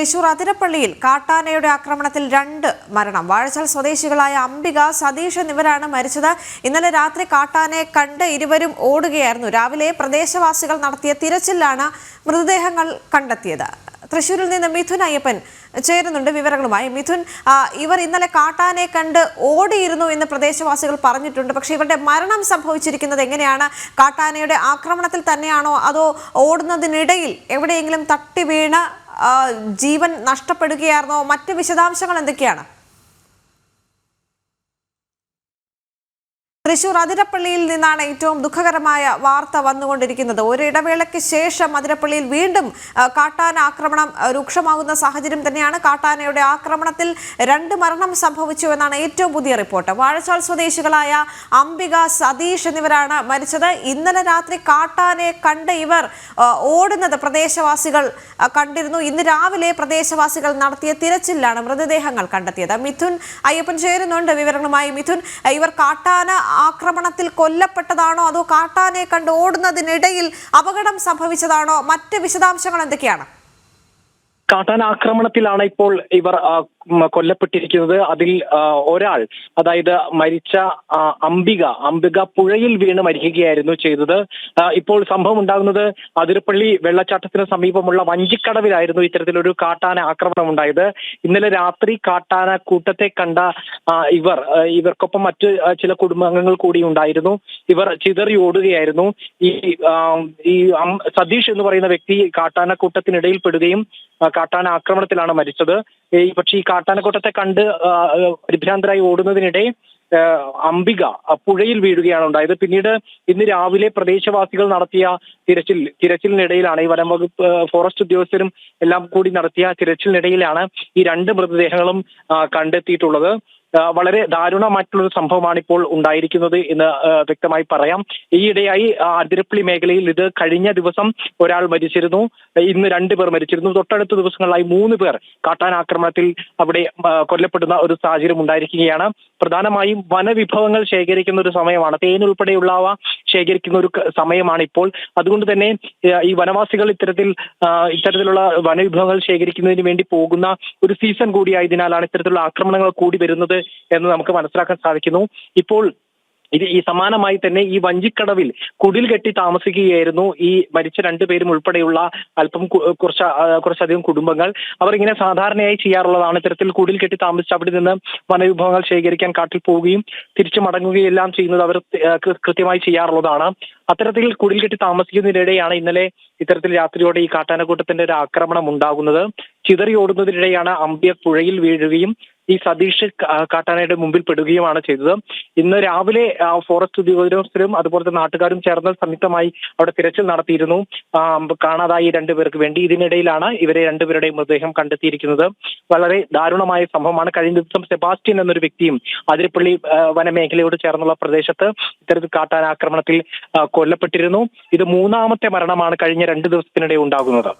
തൃശൂർ അതിരപ്പള്ളിയിൽ കാട്ടാനയുടെ ആക്രമണത്തിൽ രണ്ട് മരണം. വാഴച്ചാൽ സ്വദേശികളായ അംബിക സതീഷ് എന്നിവരാണ് മരിച്ചത്. ഇന്നലെ രാത്രി കാട്ടാനയെ കണ്ട് ഇരുവരും ഓടുകയായിരുന്നു. രാവിലെ പ്രദേശവാസികൾ നടത്തിയ തിരച്ചിലാണ് മൃതദേഹങ്ങൾ കണ്ടെത്തിയത്. തൃശൂരിൽ നിന്ന് മിഥുൻ അയ്യപ്പൻ ചേരുന്നുണ്ട് വിവരങ്ങളുമായി. മിഥുൻ ഇവർ ഇന്നലെ കാട്ടാനെ കണ്ട് ഓടിയിരുന്നു എന്ന് പ്രദേശവാസികൾ പറഞ്ഞിട്ടുണ്ട്. പക്ഷേ ഇവരുടെ മരണം സംഭവിച്ചിരിക്കുന്നത് എങ്ങനെയാണ്? കാട്ടാനയുടെ ആക്രമണത്തിൽ തന്നെയാണോ അതോ ഓടുന്നതിനിടയിൽ എവിടെയെങ്കിലും തട്ടി വീണ് ജീവൻ നഷ്ടപ്പെടുകയായിരുന്നോ? മറ്റ് വിശദാംശങ്ങൾ എന്തൊക്കെയാണ്? തൃശൂർ അതിരപ്പള്ളിയിൽ നിന്നാണ് ഏറ്റവും ദുഃഖകരമായ വാർത്ത വന്നുകൊണ്ടിരിക്കുന്നത്. ഒരു ഇടവേളയ്ക്ക് ശേഷം അതിരപ്പള്ളിയിൽ വീണ്ടും കാട്ടാന ആക്രമണം രൂക്ഷമാകുന്ന സാഹചര്യം തന്നെയാണ് കാട്ടാനയുടെ ആക്രമണത്തിൽ രണ്ട് മരണം സംഭവിച്ചു എന്നാണ് ഏറ്റവും പുതിയ റിപ്പോർട്ട്. വാഴച്ചാൽ സ്വദേശികളായ അംബിക സതീഷ് എന്നിവരാണ് മരിച്ചത്. ഇന്നലെ രാത്രി കാട്ടാനയെ കണ്ട് ഇവർ ഓടുന്നത് പ്രദേശവാസികൾ കണ്ടിരുന്നു. ഇന്ന് രാവിലെ പ്രദേശവാസികൾ നടത്തിയ തിരച്ചിലാണ് മൃതദേഹങ്ങൾ കണ്ടെത്തിയത്. മിഥുൻ അയ്യപ്പൻ ചേരുന്നുണ്ട് വിവരങ്ങളുമായി. മിഥുൻ ഇവർ കാട്ടാന ആക്രമണത്തിൽ കൊല്ലപ്പെട്ടതാണോ? അതോ കാട്ടാനെ കണ്ട് ഓടുന്നതിനിടയിൽ അപകടം സംഭവിച്ചതാണോ? മറ്റ് വിശദാംശങ്ങൾ എന്തൊക്കെയാണ്? കാട്ടാന ആക്രമണത്തിലാണ് ഇപ്പോൾ ഇവർ കൊല്ലപ്പെട്ടിരിക്കുന്നത് അതിൽ ഒരാൾ അതായത് മരിച്ച അംബിക അംബിക പുഴയിൽ വീണ് മരിക്കുകയായിരുന്നു ചെയ്തത്. ഇപ്പോൾ സംഭവം ഉണ്ടാകുന്നത് അതിരപ്പള്ളി വെള്ളച്ചാട്ടത്തിന് സമീപമുള്ള വഞ്ചിക്കടവിലായിരുന്നു ഇത്തരത്തിലൊരു കാട്ടാന ആക്രമണം ഉണ്ടായത്. ഇന്നലെ രാത്രി കാട്ടാന കൂട്ടത്തെ കണ്ട ഇവർ ഇവർക്കൊപ്പം മറ്റ് ചില കുടുംബാംഗങ്ങൾ കൂടി ഉണ്ടായിരുന്നു. ഇവർ ചിതറി ഓടുകയായിരുന്നു. ഈ ഈ സതീഷ് എന്ന് പറയുന്ന വ്യക്തി കാട്ടാന കൂട്ടത്തിനിടയിൽ പെടുകയും കാട്ടാന ആക്രമണത്തിലാണ് മരിച്ചത്. പക്ഷേ ഈ കാട്ടാനക്കൂട്ടത്തെ കണ്ട് പരിഭ്രാന്തരായി ഓടുന്നതിനിടെ അംബിക പുഴയിൽ വീഴുകയാണ് ഉണ്ടായത്. പിന്നീട് ഇന്ന് രാവിലെ പ്രദേശവാസികൾ നടത്തിയ തിരച്ചിൽ തിരച്ചിലിനിടയിലാണ് ഈ വനം വകുപ്പ് ഫോറസ്റ്റ് ഉദ്യോഗസ്ഥരും എല്ലാം കൂടി നടത്തിയ തിരച്ചിലിനിടയിലാണ് ഈ രണ്ട് മൃതദേഹങ്ങളും കണ്ടെത്തിയിട്ടുള്ളത്. വളരെ ദാരുണമായിട്ടുള്ള ഒരു സംഭവമാണ് ഇപ്പോൾ ഉണ്ടായിരിക്കുന്നത് എന്ന് വ്യക്തമായി പറയാം. ഈയിടെയായി അതിരപ്പള്ളി മേഖലയിൽ ഇത് കഴിഞ്ഞ ദിവസം ഒരാൾ മരിച്ചിരുന്നു. ഇന്ന് രണ്ടു പേർ മരിച്ചിരുന്നു. തൊട്ടടുത്ത ദിവസങ്ങളിലായി മൂന്ന് പേർ കാട്ടാനാക്രമണത്തിൽ അവിടെ ആ, കൊല്ലപ്പെടുന്ന ഒരു സാഹചര്യം ഉണ്ടായിരിക്കുകയാണ്. പ്രധാനമായും വനവിഭവങ്ങൾ ശേഖരിക്കുന്ന ഒരു സമയമാണ്. തേൻ ഉൾപ്പെടെയുള്ളവ ശേഖരിക്കുന്ന ഒരു സമയമാണ് ഇപ്പോൾ. അതുകൊണ്ട് തന്നെ ഈ വനവാസികൾ ഇത്തരത്തിൽ ഇത്തരത്തിലുള്ള വനവിഭവങ്ങൾ ശേഖരിക്കുന്നതിന് വേണ്ടി പോകുന്ന ഒരു സീസൺ കൂടിയായതിനാലാണ് ഇത്തരത്തിലുള്ള ആക്രമണങ്ങൾ കൂടി വരുന്നത് എന്ന് നമുക്ക് മനസ്സിലാക്കാൻ സാധിക്കുന്നു. ഇപ്പോൾ ഇത് ഈ സമാനമായി തന്നെ ഈ വഞ്ചിക്കടവിൽ കുടിൽ കെട്ടി താമസിക്കുകയായിരുന്നു ഈ മരിച്ച രണ്ടുപേരും ഉൾപ്പെടെയുള്ള അല്പം കുറച്ച് കുറച്ചധികം കുടുംബങ്ങൾ. അവർ ഇങ്ങനെ സാധാരണയായി ചെയ്യാറുള്ളതാണ്. ഇത്തരത്തിൽ കുടിൽ കെട്ടി താമസിച്ച് അവിടെ നിന്ന് വനവിഭവങ്ങൾ ശേഖരിക്കാൻ കാട്ടിൽ പോവുകയും തിരിച്ചു മടങ്ങുകയും എല്ലാം ചെയ്യുന്നത് അവർ കൃത്യമായി ചെയ്യാറുള്ളതാണ്. അത്തരത്തിൽ കുടിൽ കെട്ടി താമസിക്കുന്നതിനിടെയാണ് ഇന്നലെ ഇത്തരത്തിൽ രാത്രിയോടെ ഈ കാട്ടാനക്കൂട്ടത്തിന്റെ ഒരു ആക്രമണം ഉണ്ടാകുന്നത്. ചിതറി ഓടുന്നതിനിടെയാണ് അമ്പിയ പുഴയിൽ വീഴുകയും ഈ സതീഷ് കാട്ടാനയുടെ മുമ്പിൽ പെടുകയുമാണ് ചെയ്തത്. ഇന്ന് രാവിലെ ഫോറസ്റ്റ് ഉദ്യോഗസ്ഥരും അതുപോലെ തന്നെ നാട്ടുകാരും ചേർന്ന് സംയുക്തമായി അവിടെ തിരച്ചിൽ നടത്തിയിരുന്നു. കാണാതായി രണ്ടുപേർക്ക് വേണ്ടി. ഇതിനിടയിലാണ് ഇവരെ രണ്ടുപേരുടെയും മൃതദേഹം കണ്ടെത്തിയിരിക്കുന്നത്. വളരെ ദാരുണമായ സംഭവമാണ്. കഴിഞ്ഞ ദിവസം സെബാസ്റ്റ്യൻ എന്നൊരു വ്യക്തിയും അതിരപ്പള്ളി വനമേഖലയോട് ചേർന്നുള്ള പ്രദേശത്ത് ഇത്തരത്തിൽ കാട്ടാന ആക്രമണത്തിൽ കൊല്ലപ്പെട്ടിരുന്നു. ഇത് മൂന്നാമത്തെ മരണമാണ് കഴിഞ്ഞ രണ്ട് ദിവസത്തിനിടെ ഉണ്ടാകുന്നത്.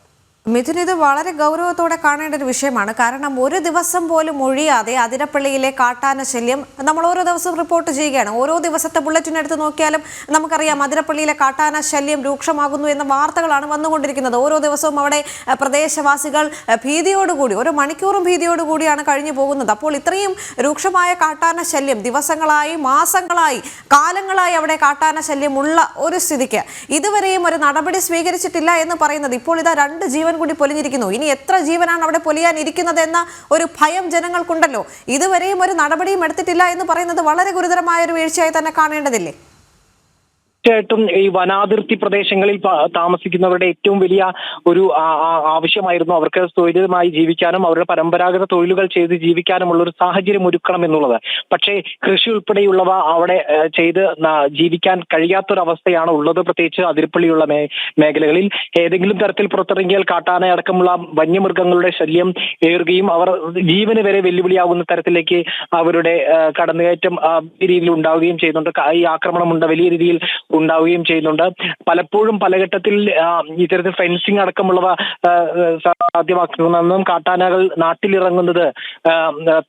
മിഥുൻ ഇത് വളരെ ഗൗരവത്തോടെ കാണേണ്ട ഒരു വിഷയമാണ്. കാരണം ഒരു ദിവസം പോലും ഒഴിയാതെ അതിരപ്പള്ളിയിലെ കാട്ടാന ശല്യം നമ്മൾ ഓരോ ദിവസവും റിപ്പോർട്ട് ചെയ്യുകയാണ്. ഓരോ ദിവസത്തെ ബുള്ളറ്റിനെടുത്ത് നോക്കിയാലും നമുക്കറിയാം അതിരപ്പള്ളിയിലെ കാട്ടാന ശല്യം രൂക്ഷമാകുന്നു എന്ന വാർത്തകളാണ് വന്നുകൊണ്ടിരിക്കുന്നത്. ഓരോ ദിവസവും അവിടെ പ്രദേശവാസികൾ ഭീതിയോടുകൂടി ഒരു മണിക്കൂറും ഭീതിയോടുകൂടിയാണ് കഴിഞ്ഞു പോകുന്നത്. അപ്പോൾ ഇത്രയും രൂക്ഷമായ കാട്ടാന ശല്യം ദിവസങ്ങളായി മാസങ്ങളായി കാലങ്ങളായി അവിടെ കാട്ടാന ശല്യം ഉള്ള ഒരു സ്ഥിതിക്ക് ഇതുവരെയും ഒരു നടപടി സ്വീകരിച്ചിട്ടില്ല എന്ന് പറയുന്നത്. ഇപ്പോൾ ഇതാ രണ്ട് ജീവൻ കൂടി പൊലിഞ്ഞിരിക്കുന്നു. ഇനി എത്ര ജീവനാണ് അവിടെ പൊലിയാൻ ഇരിക്കുന്നത് എന്ന ഒരു ഭയം ജനങ്ങൾക്കുണ്ടല്ലോ. ഇതുവരെയും ഒരു നടപടിയും എടുത്തിട്ടില്ല എന്ന് പറയുന്നത് വളരെ ഗുരുതരമായ ഒരു വീഴ്ചയായി തന്നെ കാണേണ്ടതില്ലേ? തീർച്ചയായിട്ടും ഈ വനാതിർത്തി പ്രദേശങ്ങളിൽ താമസിക്കുന്നവരുടെ ഏറ്റവും വലിയ ഒരു ആവശ്യമായിരുന്നു അവർക്ക് തൊഴിലുമായി ജീവിക്കാനും അവരുടെ പരമ്പരാഗത തൊഴിലുകൾ ചെയ്ത് ജീവിക്കാനുമുള്ള ഒരു സാഹചര്യം ഒരുക്കണം എന്നുള്ളത്. പക്ഷേ കൃഷി ഉൾപ്പെടെയുള്ളവ അവിടെ ചെയ്ത് ജീവിക്കാൻ കഴിയാത്തൊരവസ്ഥയാണ് ഉള്ളത് പ്രത്യേകിച്ച് അതിരപ്പള്ളിയുള്ള മേഖലകളിൽ. ഏതെങ്കിലും തരത്തിൽ പുറത്തിറങ്ങിയാൽ കാട്ടാന അടക്കമുള്ള വന്യമൃഗങ്ങളുടെ ശല്യം ഏറുകയും അവർ ജീവന് വരെ വെല്ലുവിളിയാകുന്ന തരത്തിലേക്ക് അവരുടെ കടന്നുകയറ്റം രീതിയിൽ ഉണ്ടാവുകയും ചെയ്യുന്നുണ്ട്. ഈ ആക്രമണം ഉണ്ട് വലിയ രീതിയിൽ ഉണ്ടാവുകയും ചെയ്യുന്നുണ്ട്. പലപ്പോഴും പല ഘട്ടത്തിൽ ഇത്തരത്തിൽ ഫെൻസിങ് അടക്കമുള്ളവ സാധ്യമാക്കുന്നതെന്നും കാട്ടാനകൾ നാട്ടിലിറങ്ങുന്നത്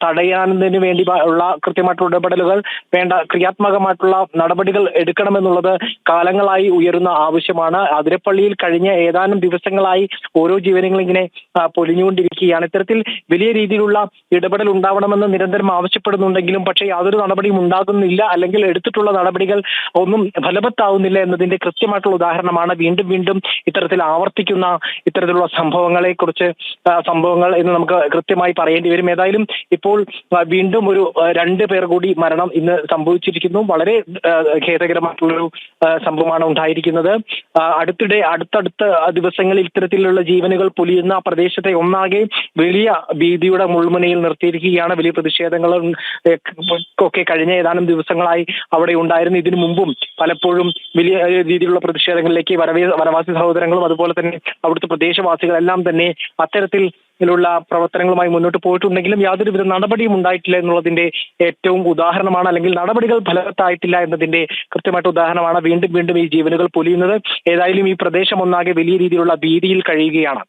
തടയാനതിനു വേണ്ടി ഉള്ള കൃത്യമായിട്ടുള്ള ഇടപെടലുകൾ വേണ്ട ക്രിയാത്മകമായിട്ടുള്ള നടപടികൾ എടുക്കണമെന്നുള്ളത് കാലങ്ങളായി ഉയരുന്ന ആവശ്യമാണ്. അതിരപ്പള്ളിയിൽ കഴിഞ്ഞ ഏതാനും ദിവസങ്ങളായി ഓരോ ജീവനങ്ങളും ഇങ്ങനെ പൊലിഞ്ഞുകൊണ്ടിരിക്കുകയാണ്. ഇത്തരത്തിൽ വലിയ രീതിയിലുള്ള ഇടപെടൽ ഉണ്ടാവണമെന്ന് നിരന്തരം ആവശ്യപ്പെടുന്നുണ്ടെങ്കിലും പക്ഷേ യാതൊരു നടപടിയും ഉണ്ടാകുന്നില്ല. അല്ലെങ്കിൽ എടുത്തിട്ടുള്ള നടപടികൾ ഒന്നും ഫലവത്താവുന്നില്ല എന്നതിന്റെ കൃത്യമായിട്ടുള്ള ഉദാഹരണമാണ് വീണ്ടും വീണ്ടും ഇത്തരത്തിൽ ആവർത്തിക്കുന്ന ഇത്തരത്തിലുള്ള സംഭവങ്ങളെ കുറിച്ച് സംഭവങ്ങൾ എന്ന് നമുക്ക് കൃത്യമായി പറയേണ്ടി വരും. ഏതായാലും ഇപ്പോൾ വീണ്ടും ഒരു രണ്ട് പേർ കൂടി മരണം ഇന്ന് സംഭവിച്ചിരിക്കുന്നു. വളരെ ഖേദകരമായിട്ടുള്ളൊരു സംഭവമാണ് ഉണ്ടായിരിക്കുന്നത്. അടുത്തിടെ അടുത്തടുത്ത ദിവസങ്ങളിൽ ഇത്തരത്തിലുള്ള ജീവനുകൾ പൊലിയുന്ന പ്രദേശത്തെ ഒന്നാകെ വലിയ ഭീതിയുടെ മുൾമുനയിൽ നിർത്തിയിരിക്കുകയാണ്. വലിയ പ്രതിഷേധങ്ങളും ഒക്കെ കഴിഞ്ഞ ഏതാനും ദിവസങ്ങളായി അവിടെ ഉണ്ടായിരുന്നു. ഇതിനു മുമ്പും പലപ്പോഴും വലിയ രീതിയിലുള്ള പ്രതിഷേധങ്ങളിലേക്ക് വരവേ വനവാസി സഹോദരങ്ങളും അതുപോലെ തന്നെ അവിടുത്തെ പ്രദേശവാസികളെല്ലാം തന്നെ അത്തരത്തിൽ ിലുള്ള പ്രവർത്തനങ്ങളുമായി മുന്നോട്ട് പോയിട്ടുണ്ടെങ്കിലും യാതൊരുവിധ നടപടിയും ഉണ്ടായിട്ടില്ല എന്നുള്ളതിന്റെ ഏറ്റവും ഉദാഹരണമാണ് അല്ലെങ്കിൽ നടപടികൾ ഫലവത്തായിട്ടില്ല എന്നതിന്റെ കൃത്യമായിട്ട് ഉദാഹരണമാണ് വീണ്ടും വീണ്ടും ഈ ജീവനുകൾ പൊലിയുന്നത്. ഏതായാലും ഈ പ്രദേശം ഒന്നാകെ വലിയ രീതിയിലുള്ള ഭീതിയിൽ കഴിയുകയാണ്.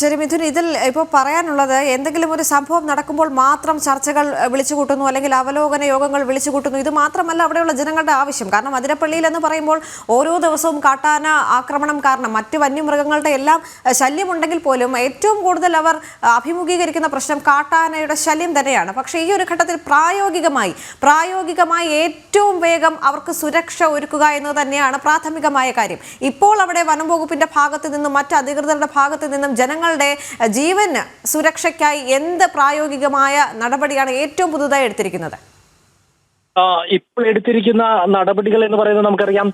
ശരി മിഥുൻ ഇതിൽ ഇപ്പോൾ പറയാനുള്ളത് എന്തെങ്കിലും ഒരു സംഭവം നടക്കുമ്പോൾ മാത്രം ചർച്ചകൾ വിളിച്ചു കൂട്ടുന്നു അല്ലെങ്കിൽ അവലോകന യോഗങ്ങൾ വിളിച്ചു കൂട്ടുന്നു ഇത് മാത്രമല്ല അവിടെയുള്ള ജനങ്ങളുടെ ആവശ്യം. കാരണം അതിരപ്പള്ളിയിൽ എന്ന് പറയുമ്പോൾ ഓരോ ദിവസവും കാട്ടാന ആക്രമണം കാരണം മറ്റ് വന്യമൃഗങ്ങളുടെ എല്ലാം ശല്യമുണ്ടെങ്കിൽ പോലും ഏറ്റവും കൂടുതൽ അവർ അഭിമുഖീകരിക്കുന്ന പ്രശ്നം കാട്ടാനയുടെ ശല്യം തന്നെയാണ്. പക്ഷേ ഈ ഒരു ഘട്ടത്തിൽ പ്രായോഗികമായി പ്രായോഗികമായി ഏറ്റവും വേഗം അവർക്ക് സുരക്ഷ ഒരുക്കുക എന്നത് തന്നെയാണ് പ്രാഥമികമായ കാര്യം. ഇപ്പോൾ അവിടെ വനം വകുപ്പിന്റെ ഭാഗത്ത് നിന്നും മറ്റ് അധികൃതരുടെ ഭാഗത്ത് നിന്നും ജനങ്ങളുടെ ജീവന് സുരക്ഷയ്ക്കായി എന്ത് പ്രായോഗികമായ നടപടിയാണ് ഏറ്റവും പുതുതായി എടുത്തിരിക്കുന്നത്? ഇപ്പോൾ എടുത്തിരിക്കുന്ന നടപടികൾ എന്ന് പറയുന്നത് നമുക്കറിയാം.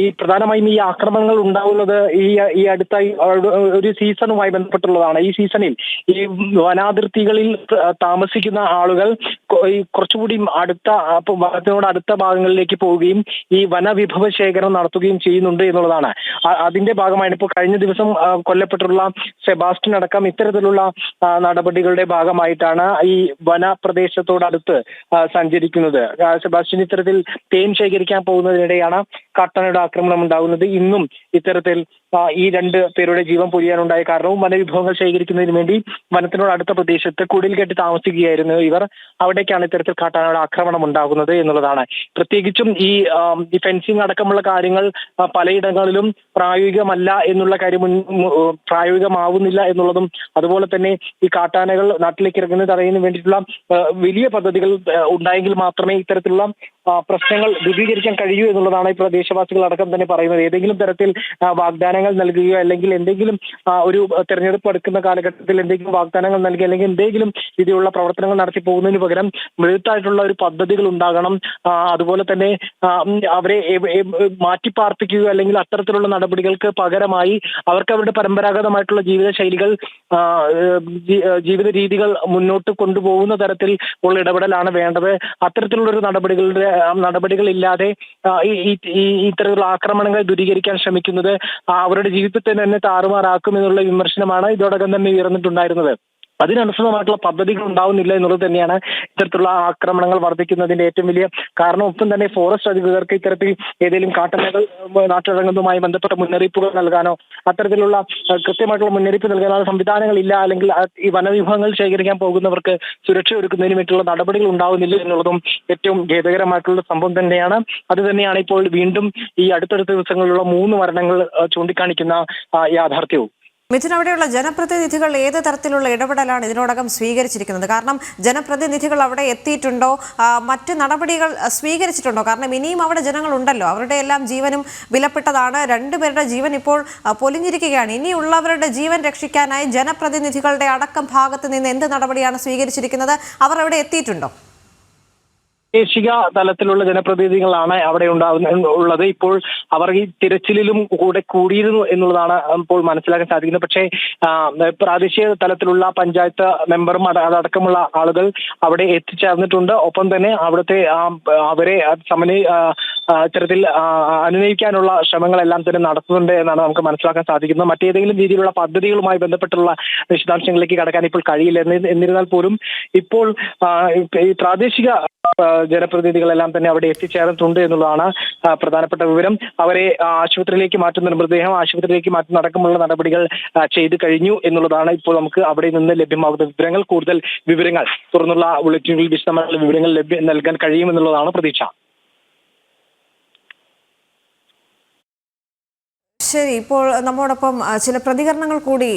ഈ പ്രധാനമായും ഈ ആക്രമണങ്ങൾ ഉണ്ടാവുന്നത് ഈ ഈ അടുത്ത ഒരു സീസണുമായി ബന്ധപ്പെട്ടുള്ളതാണ്. ഈ സീസണിൽ ഈ വനാതിർത്തികളിൽ താമസിക്കുന്ന ആളുകൾ കുറച്ചുകൂടി അടുത്ത വനത്തിനോട് അടുത്ത ഭാഗങ്ങളിലേക്ക് പോവുകയും ഈ വനവിഭവ ശേഖരം നടത്തുകയും ചെയ്യുന്നുണ്ട് എന്നുള്ളതാണ്. അതിന്റെ ഭാഗമായിട്ട് ഇപ്പോൾ കഴിഞ്ഞ ദിവസം കൊല്ലപ്പെട്ടുള്ള സെബാസ്റ്റിൻ അടക്കം ഇത്തരത്തിലുള്ള നടപടികളുടെ ഭാഗമായിട്ടാണ് ഈ വനപ്രദേശത്തോടടുത്ത് സഞ്ചരിക്കുന്നത്. സെബാസ്റ്റ്യൻ ഇത്തരത്തിൽ തേൻ ശേഖരിക്കാൻ പോകുന്നതിനിടെയാണ് കാട്ടാനയുടെ ആക്രമണം ഉണ്ടാകുന്നത്. ഇന്നും ഇത്തരത്തിൽ ഈ രണ്ട് പേരുടെ ജീവൻ പൊലിയാനുണ്ടായ കാരണവും വനവിഭവങ്ങൾ ശേഖരിക്കുന്നതിന് വേണ്ടി വനത്തിനോട് അടുത്ത പ്രദേശത്ത് കുടിൽ കെട്ടി താമസിക്കുകയായിരുന്നു ഇവർ. അവിടേക്കാണ് ഇത്തരത്തിൽ കാട്ടാനയുടെ ആക്രമണം ഉണ്ടാകുന്നത് എന്നുള്ളതാണ്. പ്രത്യേകിച്ചും ഈ ഈ ഫെൻസിങ് അടക്കമുള്ള കാര്യങ്ങൾ പലയിടങ്ങളിലും പ്രായോഗികമല്ല എന്നുള്ള കാര്യം പ്രായോഗികമാവുന്നില്ല എന്നുള്ളതും അതുപോലെ തന്നെ ഈ കാട്ടാനകൾ നാട്ടിലേക്ക് ഇറങ്ങുന്നത് തടയുന്നതിന് വേണ്ടിയിട്ടുള്ള വലിയ പദ്ധതികൾ ഉണ്ടായെങ്കിൽ മാത്രമേ ഇത്തരത്തിലുള്ള പ്രശ്നങ്ങൾ ദൂരീകരിക്കാൻ കഴിയൂ എന്നുള്ളതാണ് ഈ പ്രദേശവാസികൾ അടക്കം തന്നെ പറയുന്നത്. ഏതെങ്കിലും തരത്തിൽ വാഗ്ദാനങ്ങൾ നൽകുകയോ അല്ലെങ്കിൽ എന്തെങ്കിലും ഒരു തെരഞ്ഞെടുപ്പ് എടുക്കുന്ന കാലഘട്ടത്തിൽ എന്തെങ്കിലും വാഗ്ദാനങ്ങൾ നൽകി അല്ലെങ്കിൽ എന്തെങ്കിലും രീതിയിലുള്ള പ്രവർത്തനങ്ങൾ നടത്തി പോകുന്നതിന് പകരം മൃദുത്തായിട്ടുള്ള ഒരു പദ്ധതികൾ ഉണ്ടാകണം. അതുപോലെ തന്നെ അവരെ മാറ്റിപ്പാർപ്പിക്കുകയോ അല്ലെങ്കിൽ അത്തരത്തിലുള്ള നടപടികൾക്ക് പകരമായി അവർക്ക് അവരുടെ പരമ്പരാഗതമായിട്ടുള്ള ജീവിത ശൈലികൾ ജീവിത രീതികൾ മുന്നോട്ട് കൊണ്ടുപോകുന്ന തരത്തിൽ ഉള്ള ഇടപെടലാണ് വേണ്ടത്. അത്തരത്തിലുള്ള ഒരു നടപടികളുടെ നടപടികളില്ലാതെ ഇത്തരത്തിലുള്ള ആക്രമണങ്ങൾ ദൂരീകരിക്കാൻ ശ്രമിക്കുന്നത് അവരുടെ ജീവിതത്തെ തന്നെ താറുമാറാക്കും എന്നുള്ള വിമർശനമാണ് ഇതോടകം തന്നെ ഉയർന്നിട്ടുണ്ടായിരുന്നത്. അതിനനുസൃതമായിട്ടുള്ള പദ്ധതികൾ ഉണ്ടാവുന്നില്ല എന്നുള്ളത് തന്നെയാണ് ഇത്തരത്തിലുള്ള ആക്രമണങ്ങൾ വർദ്ധിക്കുന്നതിന്റെ ഏറ്റവും വലിയ കാരണം. ഒപ്പം തന്നെ ഫോറസ്റ്റ് അധികൃതർക്ക് ഇത്തരത്തിൽ ഏതെങ്കിലും കാട്ടനകൾ നാട്ടിറങ്ങുന്നതുമായി ബന്ധപ്പെട്ട മുന്നറിയിപ്പുകൾ നൽകാനോ അത്തരത്തിലുള്ള കൃത്യമായിട്ടുള്ള മുന്നറിയിപ്പ് സംവിധാനങ്ങൾ ഇല്ല അല്ലെങ്കിൽ ഈ വനവിഭവങ്ങൾ ശേഖരിക്കാൻ പോകുന്നവർക്ക് സുരക്ഷ ഒരുക്കുന്നതിന് വേണ്ടിയുള്ള നടപടികൾ ഉണ്ടാവുന്നില്ല എന്നുള്ളതും ഏറ്റവും ഖേദകരമായിട്ടുള്ള സംഭവം തന്നെയാണ്. അത് തന്നെയാണ് ഇപ്പോൾ വീണ്ടും ഈ അടുത്തടുത്ത ദിവസങ്ങളിലുള്ള മൂന്ന് മരണങ്ങൾ ചൂണ്ടിക്കാണിക്കുന്ന യാഥാർത്ഥ്യവും. മിഥുൻ അവിടെയുള്ള ജനപ്രതിനിധികൾ ഏത് തരത്തിലുള്ള ഇടപെടലാണ് ഇതിനോടകം സ്വീകരിച്ചിരിക്കുന്നത്? കാരണം ജനപ്രതിനിധികൾ അവിടെ എത്തിയിട്ടുണ്ടോ? മറ്റ് നടപടികൾ സ്വീകരിച്ചിട്ടുണ്ടോ? കാരണം ഇനിയും അവിടെ ജനങ്ങളുണ്ടല്ലോ. അവരുടെ എല്ലാം ജീവനും വിലപ്പെട്ടതാണ്. രണ്ടുപേരുടെ ജീവൻ ഇപ്പോൾ പൊലിഞ്ഞിരിക്കുകയാണ്. ഇനിയുള്ളവരുടെ ജീവൻ രക്ഷിക്കാനായി ജനപ്രതിനിധികളുടെ അടക്കം ഭാഗത്ത് നിന്ന് എന്ത് നടപടിയാണ് സ്വീകരിച്ചിരിക്കുന്നത്? അവർ അവിടെ എത്തിയിട്ടുണ്ടോ? പ്രാദേശിക തലത്തിലുള്ള ജനപ്രതിനിധികളാണ് അവിടെ ഉണ്ടാകുന്ന ഉള്ളത്. ഇപ്പോൾ അവർ ഈ തിരച്ചിലിലും കൂടെ കൂടിയിരുന്നു എന്നുള്ളതാണ് ഇപ്പോൾ മനസ്സിലാക്കാൻ സാധിക്കുന്നത്. പക്ഷേ പ്രാദേശിക തലത്തിലുള്ള പഞ്ചായത്ത് മെമ്പറും അതടക്കമുള്ള ആളുകൾ അവിടെ എത്തിച്ചേർന്നിട്ടുണ്ട്. ഒപ്പം തന്നെ അവിടുത്തെ അവരെ സമന്വയ ഇത്തരത്തിൽ അനുനയിക്കാനുള്ള ശ്രമങ്ങളെല്ലാം തന്നെ നടത്തുന്നുണ്ട് എന്നാണ് നമുക്ക് മനസ്സിലാക്കാൻ സാധിക്കുന്നത്. മറ്റേതെങ്കിലും രീതിയിലുള്ള പദ്ധതികളുമായി ബന്ധപ്പെട്ടുള്ള വിശദാംശങ്ങളിലേക്ക് കടക്കാൻ ഇപ്പോൾ കഴിയില്ല. എന്നി- എന്നിരുന്നാൽ പോലും ഇപ്പോൾ ഈ പ്രാദേശിക ജനപ്രതിനിധികളെല്ലാം തന്നെ അവിടെ എത്തിച്ചേർന്നിട്ടുണ്ട് എന്നുള്ളതാണ് പ്രധാനപ്പെട്ട വിവരം. അവരെ ആശുപത്രിയിലേക്ക് മാറ്റുന്ന മൃതദേഹം ആശുപത്രിയിലേക്ക് മാറ്റുന്ന അടക്കമുള്ള നടപടികൾ ചെയ്തു കഴിഞ്ഞു എന്നുള്ളതാണ് ഇപ്പോൾ നമുക്ക് അവിടെ നിന്ന് ലഭ്യമാകുന്ന വിവരങ്ങൾ. കൂടുതൽ വിവരങ്ങൾ തുറന്നുള്ള ബുള്ളറ്റിനുകളിൽ വിശദമായ വിവരങ്ങൾ ലഭ്യ നൽകാൻ കഴിയുമെന്നുള്ളതാണ് പ്രതീക്ഷ. ശരി ഇപ്പോൾ നമ്മോടൊപ്പം ചില പ്രതികരണങ്ങൾ കൂടി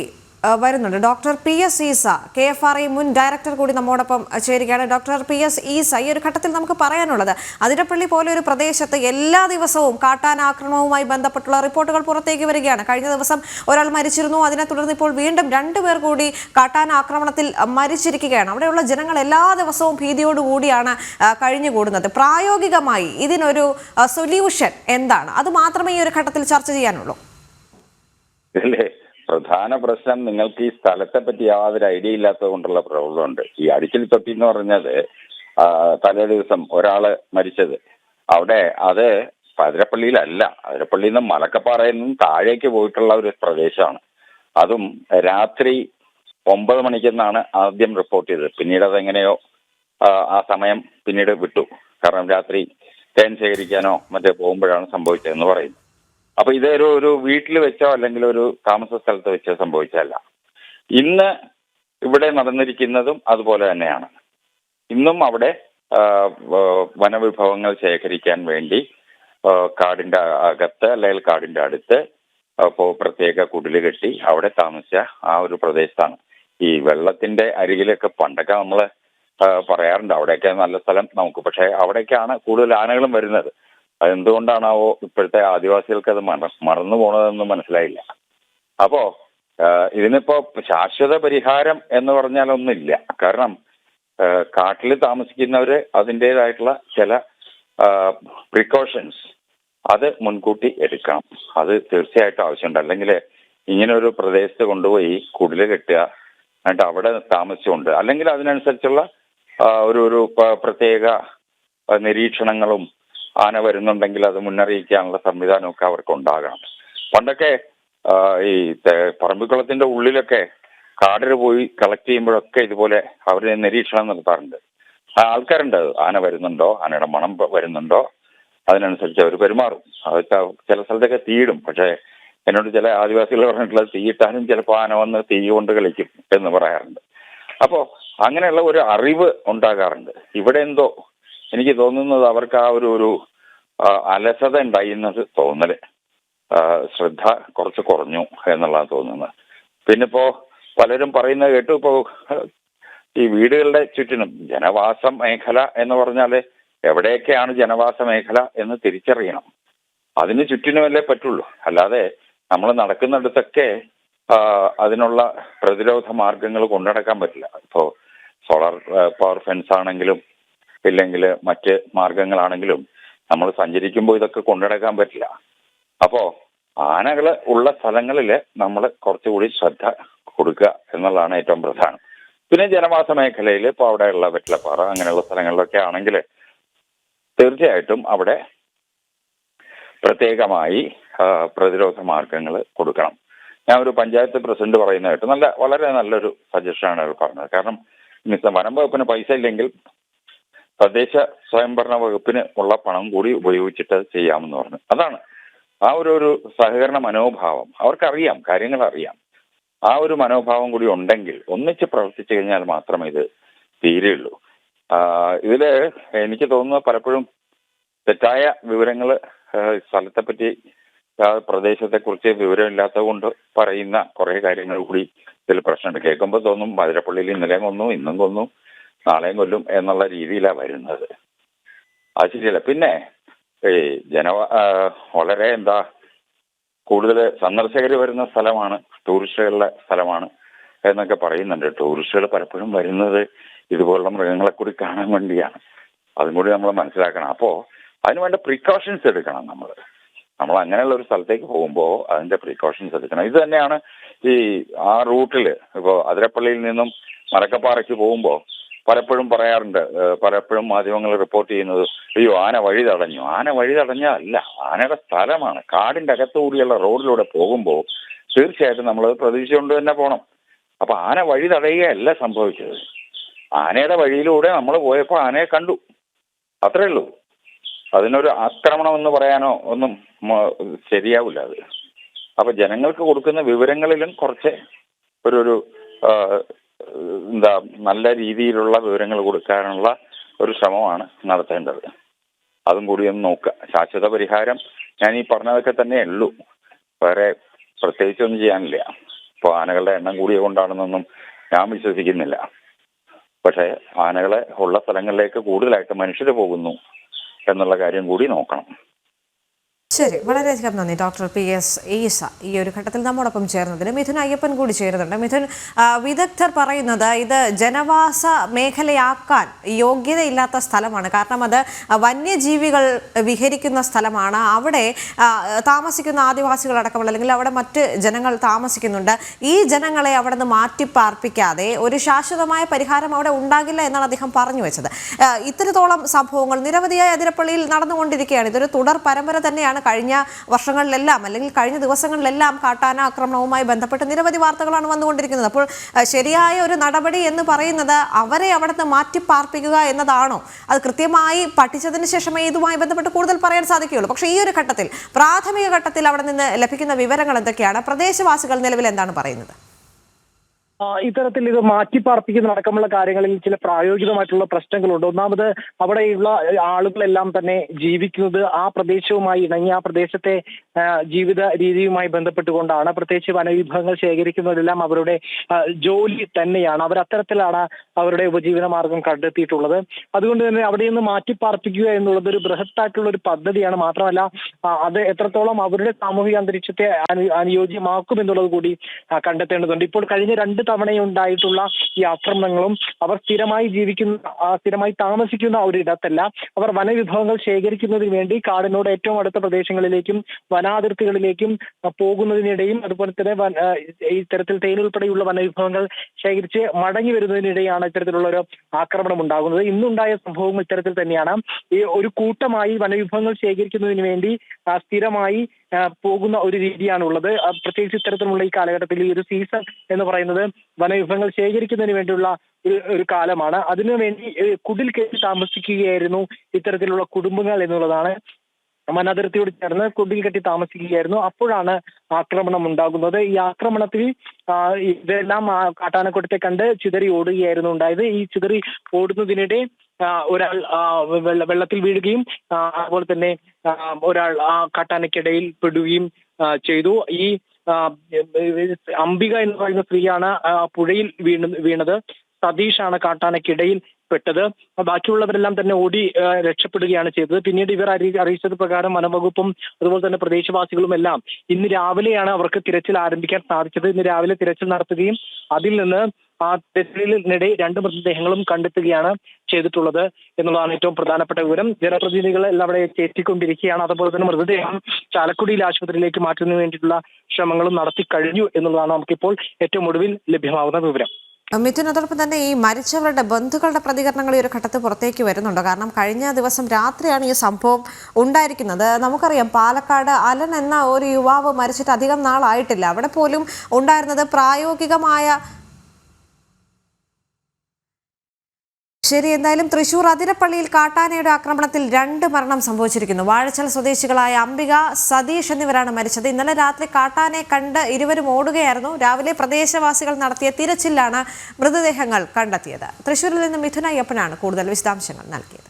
വരുന്നുണ്ട്. Doctor P S Easa K F R I മുൻ ഡയറക്ടർ കൂടി നമ്മോടൊപ്പം ചേരുകയാണ്. ഡോക്ടർ പി എസ് ഈസ ഈ ഒരു ഘട്ടത്തിൽ നമുക്ക് പറയാനുള്ളത് അതിരപ്പള്ളി പോലെ ഒരു പ്രദേശത്ത് എല്ലാ ദിവസവും കാട്ടാന ആക്രമണവുമായി ബന്ധപ്പെട്ടുള്ള റിപ്പോർട്ടുകൾ പുറത്തേക്ക് വരികയാണ്. കഴിഞ്ഞ ദിവസം ഒരാൾ മരിച്ചിരുന്നു. അതിനെ തുടർന്ന് ഇപ്പോൾ വീണ്ടും രണ്ടുപേർ കൂടി കാട്ടാന ആക്രമണത്തിൽ മരിച്ചിരിക്കുകയാണ്. അവിടെയുള്ള ജനങ്ങൾ എല്ലാ ദിവസവും ഭീതിയോടുകൂടിയാണ് കഴിഞ്ഞുകൂടുന്നത്. പ്രായോഗികമായി ഇതിനൊരു സൊല്യൂഷൻ എന്താണ്? അത് മാത്രമേ ഈ ഒരു ഘട്ടത്തിൽ ചർച്ച ചെയ്യാനുള്ളൂ. ഇതിലെ പ്രധാന പ്രശ്നം നിങ്ങൾക്ക് ഈ സ്ഥലത്തെ പറ്റി യാതൊരു ഐഡിയ ഇല്ലാത്തത് കൊണ്ടുള്ള പ്രോബ്ലം ഉണ്ട് ഈ അടിച്ചിൽ തൊട്ടി എന്ന് പറഞ്ഞത് തലേ ദിവസം ഒരാൾ മരിച്ചത്. അവിടെ അത് അതിരപ്പള്ളിയിലല്ല അതിരപ്പള്ളിയിൽ നിന്നും മലക്കപ്പാറയിൽ നിന്നും താഴേക്ക് പോയിട്ടുള്ള ഒരു പ്രദേശമാണ്. അതും രാത്രി ഒമ്പത് മണിക്കെന്നാണ് ആദ്യം റിപ്പോർട്ട് ചെയ്തത്. പിന്നീട് അതെങ്ങനെയോ ആ, സമയം പിന്നീട് വിട്ടു. കാരണം രാത്രി തേൻ ശേഖരിക്കാനോ മറ്റേ പോകുമ്പോഴാണ് സംഭവിച്ചതെന്ന് പറയുന്നു. അപ്പൊ ഇതൊരു ഒരു വീട്ടിൽ വെച്ചോ അല്ലെങ്കിൽ ഒരു താമസ സ്ഥലത്ത് വെച്ചോ സംഭവിച്ചതല്ല. ഇന്ന് ഇവിടെ നടന്നിരിക്കുന്നതും അതുപോലെ തന്നെയാണ്. ഇന്നും അവിടെ വനവിഭവങ്ങൾ ശേഖരിക്കാൻ വേണ്ടി കാടിന്റെ അകത്ത് അല്ലെങ്കിൽ കാടിന്റെ അടുത്ത് അപ്പോൾ പ്രത്യേക കുടിൽ കെട്ടി അവിടെ താമസിച്ച ആ ഒരു പ്രദേശത്താണ്. ഈ വെള്ളത്തിന്റെ അരികിലൊക്കെ പണ്ടൊക്കെ നമ്മൾ പറയാറുണ്ട് അവിടെയൊക്കെ നല്ല സ്ഥലം നമുക്ക്. പക്ഷേ അവിടേക്കാണ് കൂടുതൽ ആനകളും വരുന്നത്. അതെന്തുകൊണ്ടാണാവോ ഇപ്പോഴത്തെ ആദിവാസികൾക്ക് അത് മറ മറന്നു പോണതെന്ന് മനസ്സിലായില്ല. അപ്പോ ഇതിനിപ്പോ ശാശ്വത പരിഹാരം എന്ന് പറഞ്ഞാൽ ഒന്നില്ല കാരണം കാട്ടിൽ താമസിക്കുന്നവര് അതിന്റെതായിട്ടുള്ള ചില പ്രിക്കോഷൻസ് അത് മുൻകൂട്ടി എടുക്കണം. അത് തീർച്ചയായിട്ടും ആവശ്യമുണ്ട്. അല്ലെങ്കിൽ ഇങ്ങനെ ഒരു പ്രദേശത്ത് കൊണ്ടുപോയി കുടിൽ കെട്ടുക എന്നിട്ട് അവിടെ താമസിച്ചുകൊണ്ട് അല്ലെങ്കിൽ അതിനനുസരിച്ചുള്ള ഒരു ഒരു പ്രത്യേക നിരീക്ഷണങ്ങളും ആന വരുന്നുണ്ടെങ്കിൽ അത് മുന്നറിയിക്കാനുള്ള സംവിധാനമൊക്കെ അവർക്ക് ഉണ്ടാകണം പണ്ടൊക്കെ ഈ പറമ്പിക്കുളത്തിന്റെ ഉള്ളിലൊക്കെ കാടര് പോയി കളക്ട് ചെയ്യുമ്പോഴൊക്കെ ഇതുപോലെ അവർ നിരീക്ഷണം നടത്താറുണ്ട്. ആൾക്കാരുണ്ട്. ആന വരുന്നുണ്ടോ? ആനയുടെ മണം വരുന്നുണ്ടോ? അതിനനുസരിച്ച് അവർ പെരുമാറും. അതൊക്കെ ചില സ്ഥലത്തൊക്കെ തീയിടും. പക്ഷേ എന്നോട് ചില ആദിവാസികൾ പറഞ്ഞിട്ടുള്ളത് തീയിട്ടാലും ചിലപ്പോൾ ആന വന്ന് തീ കൊണ്ട് കളിക്കും എന്ന് പറയാറുണ്ട്. അപ്പോൾ അങ്ങനെയുള്ള ഒരു അറിവ് ഉണ്ടാകാറുണ്ട്. ഇവിടെ എന്തോ എനിക്ക് തോന്നുന്നത് അവർക്ക് ആ ഒരു ഒരു അലസത ഉണ്ടായി എന്നത് തോന്നൽ ശ്രദ്ധ കുറച്ച് കുറഞ്ഞു എന്നുള്ളതാണ് തോന്നുന്നത്. പിന്നെ ഇപ്പോ പലരും പറയുന്നത് കേട്ടു ഇപ്പോ ഈ വീടുകളുടെ ചുറ്റിനും ജനവാസ മേഖല എന്ന് പറഞ്ഞാൽ എവിടെയൊക്കെയാണ് ജനവാസ മേഖല എന്ന് തിരിച്ചറിയണം. അതിന് ചുറ്റിനുമല്ലേ പറ്റുള്ളൂ. അല്ലാതെ നമ്മൾ നടക്കുന്നിടത്തൊക്കെ അതിനുള്ള പ്രതിരോധ മാർഗങ്ങൾ കൊണ്ടുനടക്കാൻ പറ്റില്ല. ഇപ്പോ സോളാർ പവർ ഫെൻസ് ആണെങ്കിലും ഇല്ലെങ്കിൽ മറ്റ് മാർഗങ്ങളാണെങ്കിലും നമ്മൾ സഞ്ചരിക്കുമ്പോൾ ഇതൊക്കെ കൊണ്ടുനടക്കാൻ പറ്റില്ല. അപ്പോ ആനകൾ ഉള്ള സ്ഥലങ്ങളിൽ നമ്മൾ കുറച്ചുകൂടി ശ്രദ്ധ കൊടുക്കുക എന്നുള്ളതാണ് ഏറ്റവും പ്രധാനം. പിന്നെ ജനവാസ മേഖലയിൽ ഇപ്പോൾ അവിടെയുള്ള വെറ്റിലപ്പാറ അങ്ങനെയുള്ള സ്ഥലങ്ങളിലൊക്കെ ആണെങ്കിൽ തീർച്ചയായിട്ടും അവിടെ പ്രത്യേകമായി പ്രതിരോധ മാർഗങ്ങൾ കൊടുക്കണം. ഞാൻ ഒരു പഞ്ചായത്ത് പ്രസിഡന്റ് പറയുന്നതായിട്ട് നല്ല വളരെ നല്ലൊരു സജഷനാണ് പറഞ്ഞത്. കാരണം വനം വകുപ്പിന് പൈസ ഇല്ലെങ്കിൽ തദ്ദേശ സ്വയംഭരണ വകുപ്പിന് ഉള്ള പണം കൂടി ഉപയോഗിച്ചിട്ട് ചെയ്യാമെന്ന് പറഞ്ഞു. അതാണ് ആ ഒരു ഒരു സഹകരണ മനോഭാവം. അവർക്കറിയാം കാര്യങ്ങൾ അറിയാം ആ ഒരു മനോഭാവം കൂടി ഉണ്ടെങ്കിൽ ഒന്നിച്ച് പ്രവർത്തിച്ചു കഴിഞ്ഞാൽ മാത്രമേ ഇത് തീരെയുള്ളൂ ഇതിൽ എനിക്ക് തോന്നുന്നത് പലപ്പോഴും തെറ്റായ വിവരങ്ങൾ സ്ഥലത്തെ പറ്റി ആ പ്രദേശത്തെ കുറിച്ച് വിവരമില്ലാത്തത് കൊണ്ട് പറയുന്ന കുറെ കാര്യങ്ങൾ കൂടി ഇതിൽ പ്രശ്നമുണ്ട്. കേൾക്കുമ്പോൾ തോന്നും മധുരപ്പള്ളിയിൽ ഇന്നലെ കൊന്നു ഇന്നും കൊന്നു. നാളെയും കൊല്ലും എന്നുള്ള രീതിയിലാണ് വരുന്നത്. അത് ശരിയല്ല. പിന്നെ ഈ ജന വളരെ എന്താ കൂടുതൽ സന്ദർശകർ വരുന്ന സ്ഥലമാണ് ടൂറിസ്റ്റുകളുടെ സ്ഥലമാണ് എന്നൊക്കെ പറയുന്നുണ്ട്. ടൂറിസ്റ്റുകൾ പലപ്പോഴും വരുന്നത് ഇതുപോലുള്ള മൃഗങ്ങളെ കൂടി കാണാൻ വേണ്ടിയാണ്. അതും കൂടി നമ്മൾ മനസ്സിലാക്കണം. അപ്പോൾ അതിന് വേണ്ട പ്രിക്കോഷൻസ് എടുക്കണം നമ്മൾ നമ്മൾ അങ്ങനെയുള്ള ഒരു സ്ഥലത്തേക്ക് പോകുമ്പോൾ അതിന്റെ പ്രിക്കോഷൻസ് എടുക്കണം. ഇത് തന്നെയാണ് ഈ ആ റൂട്ടിൽ ഇപ്പോൾ അതിരപ്പള്ളിയിൽ നിന്നും മലക്കപ്പാറയ്ക്ക് പോകുമ്പോൾ പലപ്പോഴും പറയാറുണ്ട്. പലപ്പോഴും മാധ്യമങ്ങൾ റിപ്പോർട്ട് ചെയ്യുന്നത് അയ്യോ ആന വഴി തടഞ്ഞു. ആന വഴി തടഞ്ഞല്ല ആനയുടെ സ്ഥലമാണ്. കാടിന്റെ അകത്തുകൂടിയുള്ള റോഡിലൂടെ പോകുമ്പോൾ തീർച്ചയായിട്ടും നമ്മൾ പ്രതീക്ഷിച്ചുകൊണ്ട് തന്നെ പോകണം അപ്പൊ ആന വഴി തടയുകയല്ല സംഭവിച്ചത്. ആനയുടെ വഴിയിലൂടെ നമ്മൾ പോയപ്പോൾ ആനയെ കണ്ടു. അത്രേ ഉള്ളൂ. അതിനൊരു ആക്രമണം എന്ന് പറയാനോ ഒന്നും ശരിയാവില്ല അത്. അപ്പൊ ജനങ്ങൾക്ക് കൊടുക്കുന്ന വിവരങ്ങളിലും കുറച്ച് ഒരു ഒരു എന്താ നല്ല രീതിയിലുള്ള വിവരങ്ങൾ കൊടുക്കാനുള്ള ഒരു ശ്രമമാണ് നടത്തേണ്ടത്. അതും കൂടി ഒന്ന് നോക്കുക. ശാശ്വത പരിഹാരം ഞാൻ ഈ പറഞ്ഞതൊക്കെ തന്നെ ഉള്ളൂ. വേറെ പ്രത്യേകിച്ചൊന്നും ചെയ്യാനില്ല. ഇപ്പോൾ ആനകളുടെ എണ്ണം കൂടിയ കൊണ്ടാണെന്നൊന്നും ഞാൻ വിശ്വസിക്കുന്നില്ല. പക്ഷേ ആനകളെ ഉള്ള സ്ഥലങ്ങളിലേക്ക് കൂടുതലായിട്ട് മനുഷ്യർ പോകുന്നു എന്നുള്ള കാര്യം കൂടി നോക്കണം. ശരി വളരെയധികം നന്ദി. ഡോക്ടർ പി എസ് ഈസ ഈ ഒരു ഘട്ടത്തിൽ നമ്മോടൊപ്പം ചേർന്നതിന് മിഥുൻ അയ്യപ്പൻ കൂടി ചേരുന്നുണ്ട്. മിഥുൻ വിദഗ്ധർ പറയുന്നത് ഇത് ജനവാസ മേഖലയാക്കാൻ യോഗ്യതയില്ലാത്ത സ്ഥലമാണ്. കാരണം അത് വന്യജീവികൾ വിഹരിക്കുന്ന സ്ഥലമാണ്. അവിടെ താമസിക്കുന്ന താമസിക്കുന്ന ആദിവാസികളടക്കമുള്ള അല്ലെങ്കിൽ അവിടെ മറ്റ് ജനങ്ങൾ താമസിക്കുന്നുണ്ട്. ഈ ജനങ്ങളെ അവിടെ നിന്ന് മാറ്റിപ്പാർപ്പിക്കാതെ ഒരു ശാശ്വതമായ പരിഹാരം അവിടെ ഉണ്ടാകില്ല എന്നാണ് അദ്ദേഹം പറഞ്ഞു വെച്ചത്. ഇത്രത്തോളം സംഭവങ്ങൾ നിരവധിയായ അതിരപ്പള്ളിയിൽ നടന്നുകൊണ്ടിരിക്കുകയാണ്. ഇതൊരു തുടർ പരമ്പര തന്നെയാണ്. കഴിഞ്ഞ വർഷങ്ങളിലെല്ലാം അല്ലെങ്കിൽ കഴിഞ്ഞ ദിവസങ്ങളിലെല്ലാം കാട്ടാന ആക്രമണവുമായി ബന്ധപ്പെട്ട് നിരവധി വാർത്തകളാണ് വന്നുകൊണ്ടിരിക്കുന്നത്. അപ്പോൾ ശരിയായ ഒരു നടപടി എന്ന് പറയുന്നത് അവരെ അവിടുന്ന് മാറ്റി മാറ്റിപ്പാർപ്പിക്കുക എന്നതാണോ? അത് കൃത്യമായി പഠിച്ചതിന് ശേഷമേ ഇതുമായി ബന്ധപ്പെട്ട് കൂടുതൽ പറയാൻ സാധിക്കുകയുള്ളൂ. പക്ഷേ ഈ ഒരു ഘട്ടത്തിൽ പ്രാഥമിക ഘട്ടത്തിൽ അവിടെ നിന്ന് ലഭിക്കുന്ന വിവരങ്ങൾ എന്തൊക്കെയാണ്? പ്രദേശവാസികൾ നിലവിൽ എന്താണ് പറയുന്നത്? ഇത്തരത്തിൽ ഇത് മാറ്റിപ്പാർപ്പിക്കുന്ന അടക്കമുള്ള കാര്യങ്ങളിൽ ചില പ്രായോഗികമായിട്ടുള്ള പ്രശ്നങ്ങളുണ്ട്. ഒന്നാമത് അവിടെയുള്ള ആളുകളെല്ലാം തന്നെ ജീവിക്കുന്നത് ആ പ്രദേശവുമായി ഇണങ്ങി ആ പ്രദേശത്തെ ജീവിത രീതിയുമായി ബന്ധപ്പെട്ടുകൊണ്ടാണ്. പ്രത്യേകിച്ച് വനവിഭവങ്ങൾ ശേഖരിക്കുന്നതെല്ലാം അവരുടെ ജോലി തന്നെയാണ്. അവർ അത്തരത്തിലാണ് അവരുടെ ഉപജീവന മാർഗം കണ്ടെത്തിയിട്ടുള്ളത്. അതുകൊണ്ട് തന്നെ അവിടെ നിന്ന് മാറ്റിപ്പാർപ്പിക്കുക എന്നുള്ളത് ഒരു ബൃഹത്തായിട്ടുള്ള ഒരു പദ്ധതിയാണ്. മാത്രമല്ല അത് എത്രത്തോളം അവരുടെ സാമൂഹിക അന്തരീക്ഷത്തെ അനു- അനുയോജ്യമാക്കും എന്നുള്ളത് കൂടി കണ്ടെത്തേണ്ടതുണ്ട്. ഇപ്പോൾ കഴിഞ്ഞ രണ്ട് തവണയുണ്ടായിട്ടുള്ള ഈ ആക്രമണങ്ങളും അവർ സ്ഥിരമായി ജീവിക്കുന്ന സ്ഥിരമായി താമസിക്കുന്ന ഒരു ഇടത്തല്ല അവർ വനവിഭവങ്ങൾ ശേഖരിക്കുന്നതിന് വേണ്ടി കാടിനോട് ഏറ്റവും അടുത്ത പ്രദേശങ്ങളിലേക്കും വനാതിർത്തികളിലേക്കും പോകുന്നതിനിടയും അതുപോലെ തന്നെ ഇത്തരത്തിൽ തേൻ വനവിഭവങ്ങൾ ശേഖരിച്ച് മടങ്ങി വരുന്നതിനിടെയാണ് ഇത്തരത്തിലുള്ള ഒരു ആക്രമണം ഉണ്ടാകുന്നത്. ഇന്നുണ്ടായ സംഭവം ഇത്തരത്തിൽ തന്നെയാണ്. ഈ ഒരു കൂട്ടമായി വനവിഭവങ്ങൾ ശേഖരിക്കുന്നതിന് വേണ്ടി സ്ഥിരമായി പോകുന്ന ഒരു രീതിയാണുള്ളത്. പ്രത്യേകിച്ച് ഇത്തരത്തിലുള്ള ഈ കാലഘട്ടത്തിൽ ഈ ഒരു സീസൺ എന്ന് പറയുന്നത് വനവിഭവങ്ങൾ ശേഖരിക്കുന്നതിന് വേണ്ടിയുള്ള ഒരു ഒരു കാലമാണ്. അതിനുവേണ്ടി കുടിൽ കെട്ടി താമസിക്കുകയായിരുന്നു ഇത്തരത്തിലുള്ള കുടുംബങ്ങൾ എന്നുള്ളതാണ് വനാതിർത്തിയോട് ചേർന്ന് കുടിൽ കെട്ടി താമസിക്കുകയായിരുന്നു. അപ്പോഴാണ് ആക്രമണം ഉണ്ടാകുന്നത്. ഈ ആക്രമണത്തിൽ ഇതെല്ലാം കാട്ടാനക്കൂട്ടത്തെ കണ്ട് ചിതറി ഓടുകയായിരുന്നു ഉണ്ടായത്. ഈ ചിതറി ഓടുന്നതിനിടെ ഒരാൾ വെള്ളത്തിൽ വീഴുകയും അതുപോലെ തന്നെ ഒരാൾ ആ കാട്ടാനക്കിടയിൽ പെടുകയും ചെയ്തു. ഈ അംബിക എന്ന് പറയുന്ന സ്ത്രീയാണ് പുഴയിൽ വീണ് വീണത്. സതീഷാണ് കാട്ടാനക്കിടയിൽ പെട്ടത്. ബാക്കിയുള്ളവരെല്ലാം തന്നെ ഓടി രക്ഷപ്പെടുകയാണ് ചെയ്തത്. പിന്നീട് ഇവർ അറി അറിയിച്ചത് പ്രകാരം വനംവകുപ്പും അതുപോലെ തന്നെ പ്രദേശവാസികളും എല്ലാം ഇന്ന് രാവിലെയാണ് അവർക്ക് തിരച്ചിൽ ആരംഭിക്കാൻ സാധിച്ചത്. ഇന്ന് രാവിലെ തിരച്ചിൽ നടത്തുകയും അതിൽ നിന്ന് ആ തെരച്ചിലിനിടെ രണ്ട് മൃതദേഹങ്ങളും കണ്ടെത്തുകയാണ് ചെയ്തിട്ടുള്ളത് എന്നുള്ളതാണ് ഏറ്റവും പ്രധാനപ്പെട്ട വിവരം. ജനപ്രതിനിധികൾ എല്ലാം അവിടെ എത്തിക്കൊണ്ടിരിക്കുകയാണ്. അതുപോലെ തന്നെ മൃതദേഹം ചാലക്കുടിയിൽ ആശുപത്രിയിലേക്ക് മാറ്റുന്നതിന് വേണ്ടിയിട്ടുള്ള ശ്രമങ്ങളും നടത്തി കഴിഞ്ഞു എന്നുള്ളതാണ് നമുക്കിപ്പോൾ ഏറ്റവും ഒടുവിൽ ലഭ്യമാവുന്ന വിവരം. മിഥുൻ അതോടൊപ്പം തന്നെ ഈ മരിച്ചവരുടെ ബന്ധുക്കളുടെ പ്രതികരണങ്ങൾ ഈ ഒരു ഘട്ടത്തിൽ പുറത്തേക്ക് വരുന്നുണ്ട്. കാരണം കഴിഞ്ഞ ദിവസം രാത്രിയാണ് ഈ സംഭവം ഉണ്ടായിരിക്കുന്നത്. നമുക്കറിയാം പാലക്കാട് അലൻ എന്ന ഒരു യുവാവ് മരിച്ചിട്ട് അധികം നാളായിട്ടില്ല. അവിടെ പോലും ഉണ്ടായിരുന്നത് പ്രായോഗികമായ ശരി എന്തായാലും തൃശൂർ അതിരപ്പള്ളിയിൽ കാട്ടാനയുടെ ആക്രമണത്തിൽ രണ്ട് മരണം സംഭവിച്ചിരിക്കുന്നു. വാഴച്ചൽ സ്വദേശികളായ അംബിക സതീഷ് എന്നിവരാണ് മരിച്ചത്. ഇന്നലെ രാത്രി കാട്ടാനെ കണ്ട് ഇരുവരും ഓടുകയായിരുന്നു. രാവിലെ പ്രദേശവാസികൾ നടത്തിയ തിരച്ചിലാണ് മൃതദേഹങ്ങൾ കണ്ടെത്തിയത്. തൃശൂരിൽ നിന്ന് മിഥുന അയ്യപ്പനാണ് കൂടുതൽ വിശദാംശങ്ങൾ നൽകിയത്.